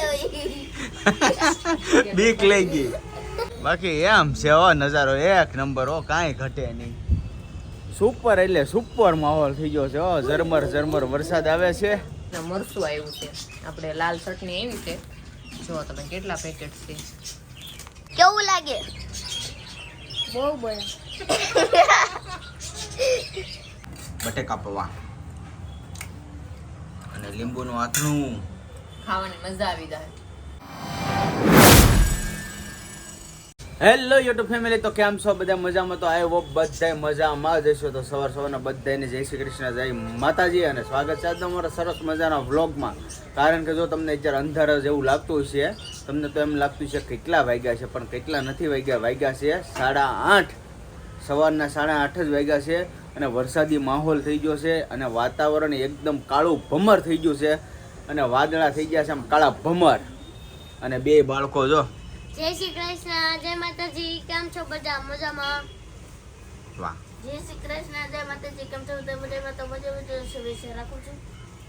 બીક લઈ ગઈ. બાકી એમ છે હો નજારો એક નંબર હો કાંઈ ઘટે નહીં. સુપર એટલે સુપર માહોલ થઈ ગયો છે હો. ઝરમર ઝરમર વરસાદ આવે છે. ના મરસું આવ્યું છે. આપણે લાલ ચટણી એવી છે. જો તમે કેટલા પેકેટ છે. કેવું લાગે? બહુ બને. બટેકા પૌવા. અને લીંબુનું આથણું. ખાવાની મજા આવી જાય. હેલો યુટ્યુબ ફેમિલી તો કેમ છો? બધા મજામાં? તો આવ્યો બધા મજામાં જ હશો. તો સવાર સવારના બધાને જય શ્રી કૃષ્ણ, જય માતાજી અને સ્વાગત છે આજના અમારા સરસ મજાના વ્લોગમાં કારણ કે જો તમને અત્યારે અંધારા જેવું લાગતું છે તમને તો એમ લાગતું છે કેટલા વાગ્યા છે, પણ કેટલા નથી વાગ્યા. વાગ્યા છે સાડા આઠ. સવારના સાડા આઠ જ વાગ્યા છે અને વરસાદી માહોલ થઈ ગયો છે અને વાતાવરણ એકદમ કાળું ભમર થઈ ગયું છે. અને વાદળા થઈ ગયા છે આમ કાળા ભમર. અને બે બાળકો જો. જય શ્રી કૃષ્ણ જય માતાજી કેમ છો બધા? મજામાં? વાહ. જય શ્રી કૃષ્ણ જય માતાજી કેમ છો બધા? મજામાં? તો મજા મજા શુભેચ્છા રાખું છું.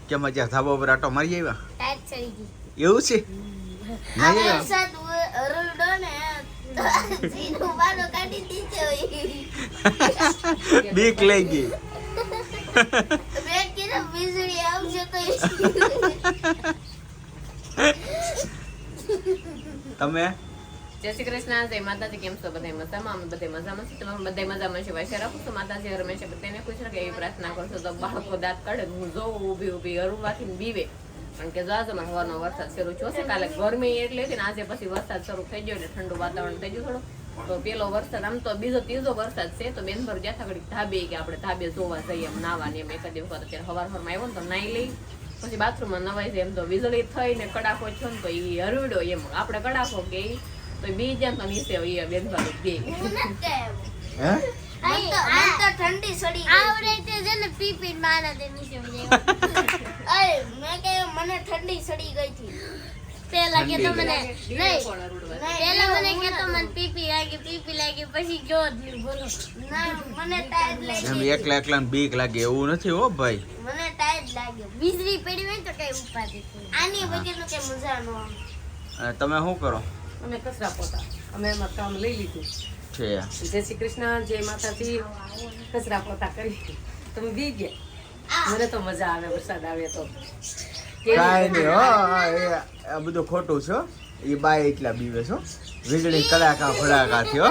કેમ મજા? ધાબા પર આટો મારી આવ્યા? ટાઈટ ચડી ગઈ. એવું છે? નહીં? વરસાદ અરડો ને જીનું બારો કાઢી દીધો. બીક લઈ ગઈ વીજળી આવશે તો તમે? જય શ્રી કૃષ્ણ જય માતાજી કેમ છો? બધા મજામાં? અમે બધા મજામાં છીએ. તમે બધા મજામાં છે? વાયસા રાખું છું માતાજી? હંમેશા બધાને ખુશ રાખે એવી પ્રાર્થના કરશો તો બાળકો દાંત કાઢે હું જોઉં ઊભી ઊભી હરુવાથી બીવે. કારણ કે જાજો હવાનો વરસાદ શરૂ થયો છે કાલે ગરમી એટલે હતી ને આજે પછી વરસાદ શરૂ થઈ ગયો એટલે ઠંડુ વાતાવરણ થઈ ગયું થોડું. તો પેલો વરસાદ આમ તો બીજો ત્રીજો વરસાદ છે તો બેન ભર જ્યાં ઘડી ધાબે કે આપણે ધાબે જોવા જઈએ એમ નાવાની એમ એક જ વખત અત્યારે હવાર હવારમાં આવ્યો ને તો નાઈ લઈ પછી બાથરૂમમાં નવાઈ જાય એમ તો વીજળી થઈને કડાકો છો ને તો એ હરવડો એમ. આપણે કડાકો કે તો બી જેમ તો નીચે એ બેન ભર બે ઠંડી સડી આવડે તે છે ને પી પી મારા તે નીચે અરે મેં કે મને ઠંડી સડી ગઈ હતી. પેલા કે તો મને નહીં પેલા મને કે તો મને પીપી લાગી પીપી લાગી. પછી જો નહીં બોલો. ના મને ટાઈટ એમ એકલા એકલા બીક લાગે એવું નથી હો ભાઈ. મને તાજ લાગ્યો. વીજળી પડી હોય તો કઈ ઉપાધી આની વગરનું કઈ મજા ન આવે. અને તમે શું કરો? અમે કચરા પોતા. અમે એમાં કામ લઈ લીધું. છે. જય શ્રી કૃષ્ણ જય માતાજી. કચરા પોતા કરી. તમે બી ગયા? મને તો મજા આવે વરસાદ આવે તો. કાંઈ નહીં હો આ એ- આ બધું ખોટું છે એ બાય એટલા બીવે છો વીજળી કડાકા ફડાકા થયો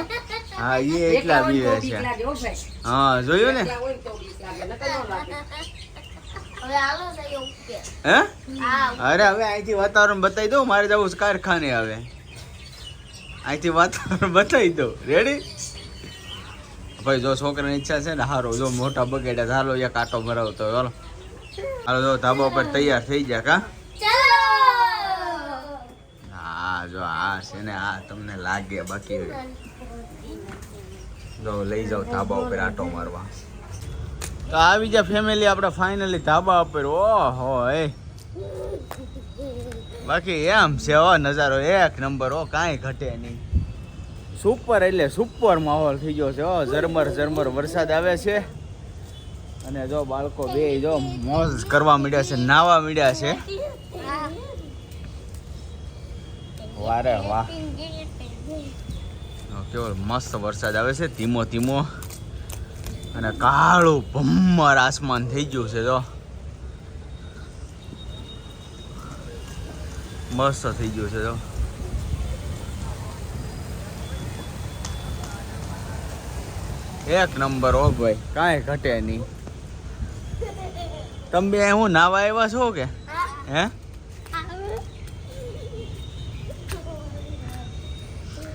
હા એ એટલા બીવે છે. લાગે હો ભાઈ. હા જોયું ને? એકલા હોય તો બીક લાગે નકર ન લાગે. હવે હાલો થઈ ઓકે હે? અરે હવે અહીંથી વાતાવરણ બતાવી દઉં મારે જવું કારખાને હવે અહીંથી વાતાવરણ બતાવી દઉં. રેડી ભાઈ જો છોકરાની ઈચ્છા છે ને હારો જો મોટા બગેડા ચાલો એક આટો મરાવતો ચાલો હાલો જો ધાબા ઉપર તૈયાર થઈ ગયા કા? ચાલો! હા જો આ છે ને આ તમને લાગે બાકી જો લઈ જાઓ ધાબા ઉપર આટો મારવા. તો આવી જા ફેમિલી આપણે ફાઇનલી ધાબા ઉપર. ઓહો એ. બાકી એમ છે હો નજારો એક નંબર હો કાંઈ ઘટે નહીં. સુપર એટલે સુપર માહોલ થઈ ગયો છે હો ઝરમર ઝરમર વરસાદ આવે છે. અને જો બાળકો બે જો મોજ કરવા મળ્યા છે, નાવા મળ્યા છે. વારે વાહ. કેવો મસ્ત વરસાદ આવે છે, ધીમો ધીમો. અને કાળું ભમ્મર આસમાન થઈ ગયું છે, જો. મસ્ત થઈ ગયું છે, જો. એક નંબર હો ભાઈ, કાંઈ ઘટે નહીં. તમે બે હું નાવા આવ્યા છો કે? હે.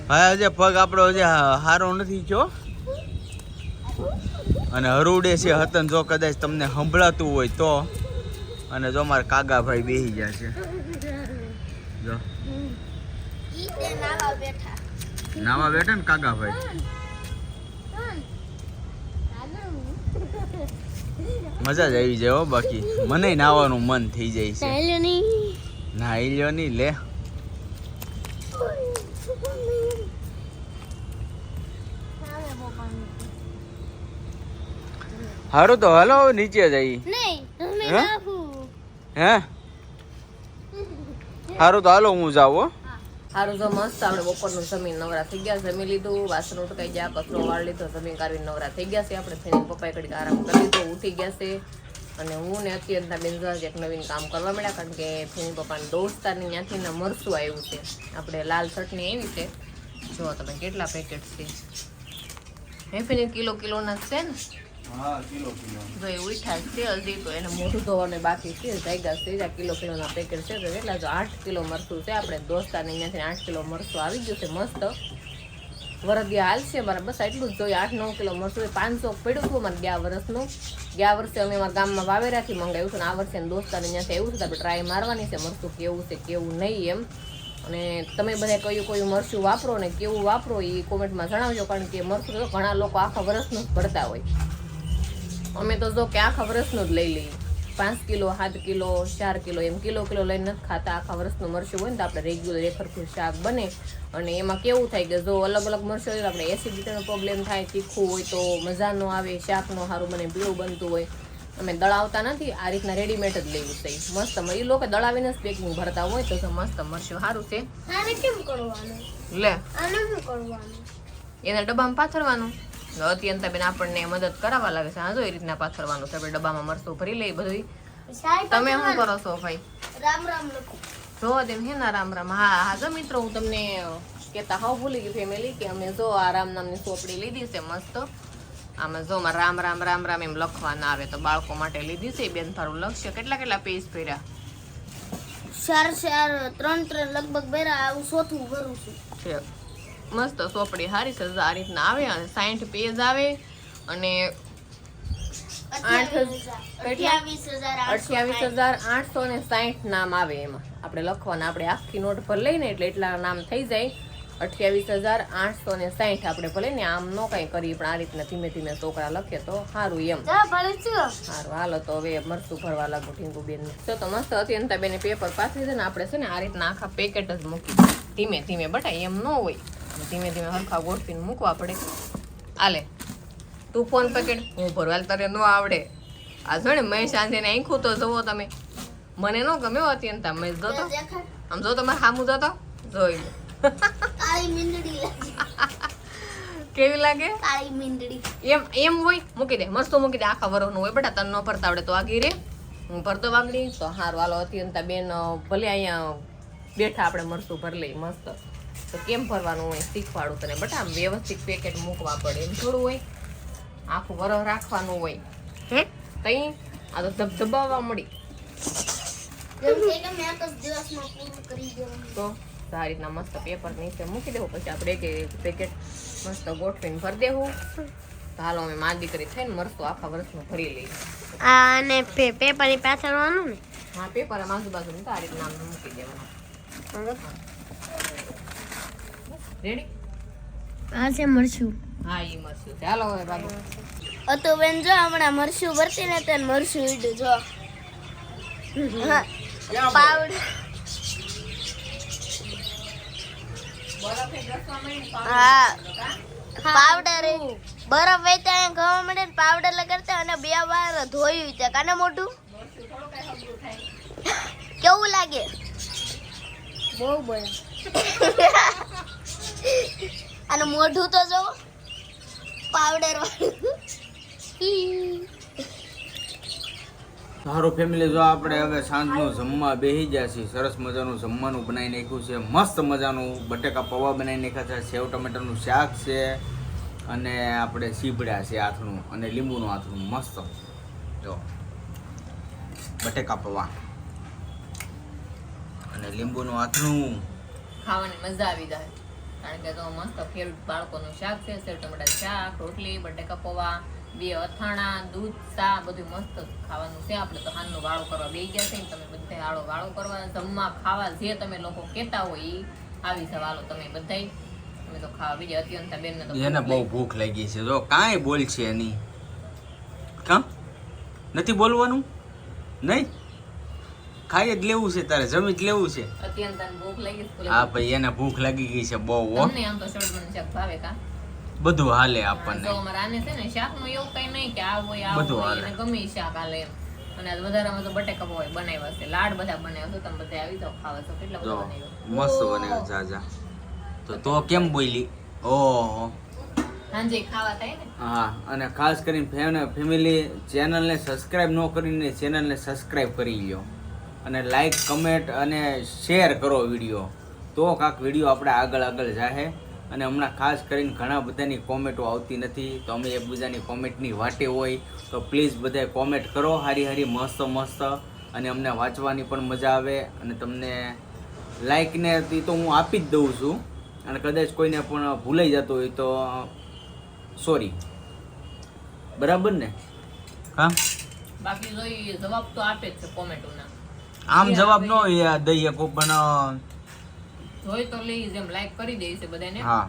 હા? હજે પગ આપણો હજે સારો નથી થયો. અને હરુડે છે હતન જો કદાચ તમને સંભળાતું હોય તો. અને જો મારા કાગાભાઈ બેસી ગયા છે. જો. નાવા બેઠા. ને કાગા ને મજા જ આવી જાય હો બાકી. મને નાવાનું મન થઈ જાય છે. નાઈ લ્યો નહીં લે. હારું તો હાલો નીચે જઈ નહીં હે? નાહું. હે? સારું તો હાલો હું જાઉં હો. સારું જો મસ્ત. આપણે બપોરનું જમીન નવરા થઈ ગયા, જમી લીધું. વાસણ ઉટકાઈ ગયા, કચરો વાળ લીધો, જમીન કાઢી નવરા થઈ ગયા છે. આપણે ફેની પપ્પાએ ઘડીક આરામ કરી લીધો, ઉઠી ગયા છે. અને હું ને અત્યંતા બેન એક નવીન કામ કરવા મળ્યા, કારણ કે ફેની પપ્પાને દોડતાની ત્યાંથી ને મરસું આવ્યું છે. આપણે લાલ ચટણી આવી છે. જો તમે કેટલા પેકેટ છે. હે ફેની કિલો કિલોના છે ને? હા, કિલો કિલો. હજી તો છે જાગ્યા ત્રીજા કિલો, કિલોના પેકેટ છે, તો કેટલા આઠ કિલો મરચું છે. આપણે દોસ્તાને અહીંયાથી આઠ કિલો મરચું આવી ગયું છે, મસ્ત. વરદિયા હાલ છે મારા, બસ એટલું જ જોઈએ, આઠ, નવ કિલો મરચું પાંચસો પડ્યું ગયા વર્ષનું. ગયા વર્ષે અમે અમારા ગામમાં વાવેરાથી મંગાવ્યું આ વર્ષે દોસ્તાને અહીંયાથી એવું છે આપણે ટ્રાય મારવાની છે, મરચું કેવું છે, કેવું નહીં એમ. અને તમે બધા કયું કયું મરચું વાપરો ને કેવું વાપરો એ કોમેન્ટમાં જણાવજો, કારણ કે મરચું તો ઘણા લોકો આખા વર્ષનું જ ભરતા હોય. અમે તો જો કે આખા વર્ષનું જ લઈ લઈએ. પાંચ કિલો સાત કિલો ચાર કિલો એમ કિલો કિલો લઈને નથી ખાતા. આખા વર્ષનું મરચું હોય ને તો આપણે રેગ્યુલર એક સરખું શાક બને. અને એમાં કેવું થાય કે જો અલગ અલગ મરચું હોય તો આપણે એસિડિટીનો પ્રોબ્લેમ થાય તીખું હોય તો મજા ન આવે શાકનો સારું બને પીળું બનતું હોય. અમે દળાવતા નથી આ રીતના રેડીમેડ જ લેવું છે. મસ્ત એ લોકો દળાવીને જ પેકિંગ ભરતા હોય તો તો મસ્ત મરચું સારું છે. કેમ કરવાનું? લે. આને શું કરવાનું? એના ડબ્બામાં પાથરવાનું. અત્યંત બેન આપણને મદદ કરાવવા લાગે છે. હા જો એ રીતના પાથરવાનું છે. આપણે ડબ્બામાં મરચું ભરી લઈ બધું. તમે શું કરો છો ભાઈ? રામ રામ લખો. જો તેમ હે ના રામ રામ. હા હા જો મિત્રો હું તમને કહેતા હાવ ભૂલી ગઈ ફેમિલી કે અમે જો આ રામ નામની ચોપડી લીધી છે મસ્ત. આમાં જો રામ રામ રામ રામ એમ લખવાના આવે તો બાળકો માટે લીધી છે. બેન તારું લક્ષ્ય કેટલા કેટલા પેજ ભર્યા? ચાર ચાર ત્રણ ત્રણ લગભગ બેરા આવું ચોથું ભરું છે. મસ્ત ચોપડી સારી છે આ રીતના આવે અને સાઠ પેજ આવે અને અઠ્યાવીસ હજાર આઠસો ને સાઠ નામ આવે એમાં. આપણે લખવાના આપણે આખી નોટ પર લઈને એટલે એટલા નામ થઈ જાય. અઠ્યાવીસ હજાર આઠસો ને સાઠ આપણે ભલે ને આમ ન કઈ કરીએ પણ આ રીતના ધીમે ધીમે છોકરા લખે તો સારું એમ. સારું હાલો તો હવે મરચું ભરવા લાગુ ટીંકુ બેન. તો તો મસ્ત અત્યંતા બેને પેપર પાસે દે ને આપણે છે ને આ રીતના આખા પેકેટ જ મૂકી ધીમે ધીમે બટાય એમ ન હોય. ધીમે ધીમે હરખા ગોઠવીને મૂકવા પડે આલે તું ફોન પકડ. હું ભરવાલ તારે ન આવડે. આ જો ને મેં ને આંખું તો જોવો તમે. મને ન ગમ્યો અત્યંતા મેં જોતો. આમ જો તમારે સામું જોતો. જોઈ લો. કેવી લાગે? કાળી એમ એમ હોય. મૂકી દે. મસ્ત મૂકી દે. આખા વરોનું હોય. બેટા તને ન ભરતા આવડે તો આગી રે. હું ભરતો વાગડી તો હારું. હાલો અત્યંતા બેન ભલે અહીંયા બેઠા આપણે મરસું ભરલી લઈ મસ્ત. તો કેમ ભરવાનું હોય શીખવાડું તને? બટા આમ વ્યવસ્થિત પેકેટ મૂકવા પડે. એમ થોડું હોય. આખું વરસ રાખવાનું હોય. હે? તઈ આ તો ધબધબાવા મળી. તો દિવસમાં પૂરું કરી દેવાનું. તો આ રીતના મસ્ત પેપર નીચે મૂકી દેવું. પછી આપણે એક પેકેટ મસ્ત ગોઠવીને ભરી દેવું. તો હાલો અમે મા દીકરી થઈને મરસું આખા વર્ષનું ભરી લઈએ. આ અને પેપરની પાછળવાનું ને? હા પેપર આમ આજુબાજુ આ રીતના મૂકી દેવાનું. રેડી આ છે મરશું હા ચાલો હવે બાબુ. અતો બેન જો હમણાં મરશું ભરતી ને તેને મરશું ઈડું જો. હા પાવડર. હા. પાવડર બરફ વેચતા ગવા મળે ને પાવડર લગાડતા અને બે વાર ધોયું છે કાને મોટું કેવું લાગે? બહુ બળા અને મોઢું તો જો પાવડર વાળું. સારું ફેમિલી જો આપણે હવે સાંજનું જમવા બેસી ગયા છીએ. સરસ મજાનું જમવાનું બનાવી નાખ્યું છે. મસ્ત મજાનું બટેકા પૌવા બનાવી નાખ્યા છે. સેવ ટમેટાનું શાક છે અને આપણે સીભડા છે આથણું અને લીંબુનું આથણું. મસ્ત. જો. બટેકા પૌવા. અને લીંબુનું આથણું. ખાવાની મજા આવી જાય. કારણ કે તો મસ્ત ફેવરિટ બાળકોનું શાક છે સેવ ટમેટા શાક રોટલી બટેકા પૌવા બે અથાણા દૂધ ચા બધું મસ્ત ખાવાનું છે. આપણે તો હાલનો વાળો કરવા બે ગયા છે તમે બધા વાળો વાળો કરવા જમવા ખાવા જે તમે લોકો કહેતા હોય એ આવી જવાલો તમે બધાય. તમે તો ખાવા બીજા અત્યંતા બેન તો એને બહુ ભૂખ લાગી છે. જો કાંઈ બોલ છે એની. કા નથી બોલવાનું? નહીં? ખાઈ જ લેવું છે તારે જમી જ લેવું છે. હા ભાઈ એને ભૂખ લાગી ગઈ છે બહુ શાક બધું હાલે આપણને. અમારે આને છે ને શાકનું એવું કઈ નહીં કે આ હોય આ બધું હાલે. ગમે શાક હાલે એમ. અને વધારામાં તો બટેકા હોય બનાવ્યા છે. લાડ બધા બનાવ્યા છે તમે બધા આવી તો ખાવા છો કેટલા બધા બનાવ્યા મસ્ત બને જા જા તો તો કેમ બોલી ઓહો. સાંજે ખાવા થાય ને? હા અને ખાસ કરીને ફેમ ફેમિલી ચેનલને સબસ્ક્રાઇબ ન કરીને ચેનલને સબસ્ક્રાઇબ કરી લ્યો. અને લાઈક કમેન્ટ અને શેર કરો વીડિયો તો કાંક વીડિયો આપણે આગળ આગળ જાહે. અને હમણાં ખાસ કરીને ઘણા બધાની કોમેન્ટો આવતી નથી. તો અમે એકબીજાની કોમેન્ટની વાટે હોય. તો પ્લીઝ બધાય કોમેન્ટ કરો. હારી હારી મસ્ત મસ્ત. અને અમને વાંચવાની પણ મજા આવે. અને તમને લાઈકને એ તો હું આપી જ દઉં છું. અને કદાચ કોઈને પણ ભૂલાઈ જતો હોય તો સોરી બરાબર ને? હા. બાકી જોઈએ જવાબ તો આપે જ છે કોમેન્ટોના આમ જવાબ ન દઈએ. કો પણ જોઈ તો લઈ જેમ લાઈક કરી દે છે બધાને. હા.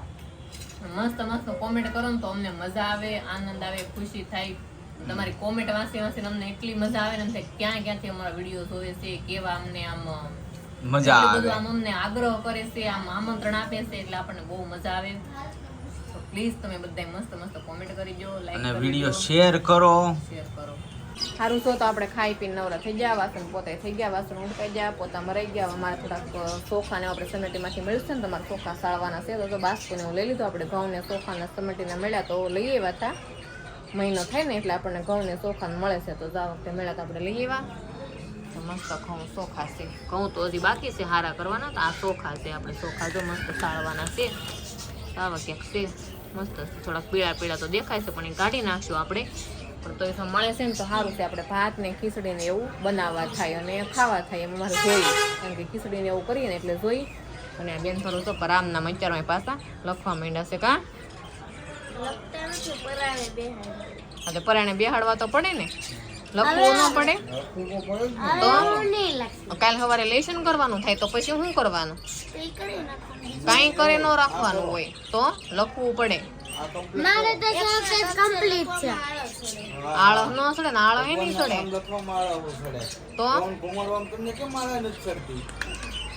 મસ્ત મસ્ત કોમેન્ટ કરો ને તો અમને મજા આવે આનંદ આવે ખુશી થાય. તમારી કોમેન્ટ વાંચી વાંચી અમને એટલી મજા આવે ને ક્યાં ક્યાંથી અમારા વીડિયો જોવે છે કેવા અમને આમ મજા આવે. આમ અમને આગ્રહ કરે છે આમ આમંત્રણ આપે છે એટલે આપણને બહુ મજા આવે. તો પ્લીઝ તમે બધા મસ્ત મસ્ત કોમેન્ટ કરજો લાઈક અને વીડિયો શેર કરો. શેર કરો. સારું તો આપણે ખાઈ પીને નવરા થઈ ગયા, વાસણ પોતે થઈ ગયા, વાસણ ઉડકાઈ ગયા, પોતા મરાઈ ગયા. અમારે થોડાક ચોખાને આપણે સમેટીમાંથી મળશે ને તમારે સોખા સાળવાના છે, તો બાસ્કોને હું લઈ લીધું. આપણે ઘઉંને ચોખાને સમેટીને મળ્યા તો લઈ આવ્યા હતા. મહિનો થાય ને એટલે આપણને ઘઉંને ચોખાને મળે છે, તો આ વખતે મળ્યા તો આપણે લઈ આવ્યા. મસ્ત ઘઉં ચોખા છે. ઘઉં તો હજી બાકી છે, હારા કરવાના તો આ ચોખા છે, આપણે ચોખા જો મસ્ત સાળવાના છે. આવા ક્યાંક છે. મસ્ત થોડાક પીળા પીળા તો દેખાય છે, પણ એ કાઢી નાખશું આપણે. પણ તો એ મળે છે ને તો સારું છે. આપણે ભાત ને ખીચડી ને એવું બનાવવા થાય અને ખાવા થાય એમ અમારે જોઈએ. કારણ કે ખીચડી ને એવું કરીએ ને એટલે જોઈ અને આ બેન થોડું તો રામના મચ્ચારમાં પાછા લખવા માંડ્યા છે કા? નથી પરાણે તો બેહાડવા તો પડે ને. લખવું ન પડે. તો કાલ સવારે લેશન કરવાનું થાય તો પછી શું કરવાનું? કાંઈ કરે ન રાખવાનું હોય તો લખવું પડે. મારે તો કમ્પ્લીટ છે. આળો નો સડે ને આળો એ નહીં સડે. તો?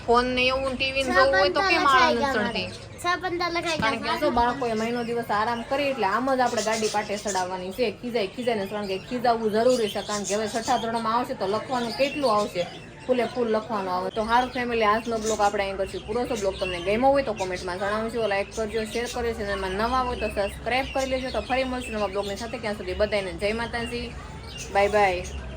ફોન ને એવું ટીવી ને જોવું હોય તો કેમ આળો નથી ચડતી છ પંદર લખાઈ કારણ કે શું બાળકોએ મહિનો દિવસ આરામ કરી એટલે આમ જ આપણે ગાડી પાટે ચડાવવાની છે. ખીજાય ખીજાય ને કારણ કે ખીજાવવું જરૂરી છે કારણ કે હવે છઠ્ઠા ધોરણમાં આવશે તો લખવાનું કેટલું આવશે? ફૂલે ફૂલ લખવાનો આવે તો હારું ફેમિલી આજનો બ્લોગ આપણે અહીં કરશું. પૂરો તો બ્લોગ તમને ગમ્યો હોય તો કોમેન્ટમાં જણાવજો લાઈક કરજો શેર કરજો. ચેનલમાં નવા હોય તો સબસ્ક્રાઈબ કરી લેજો. તો ફરી મળશું નવા બ્લોગની સાથે. ક્યાં સુધી બધાને જય માતાજી. Bye bye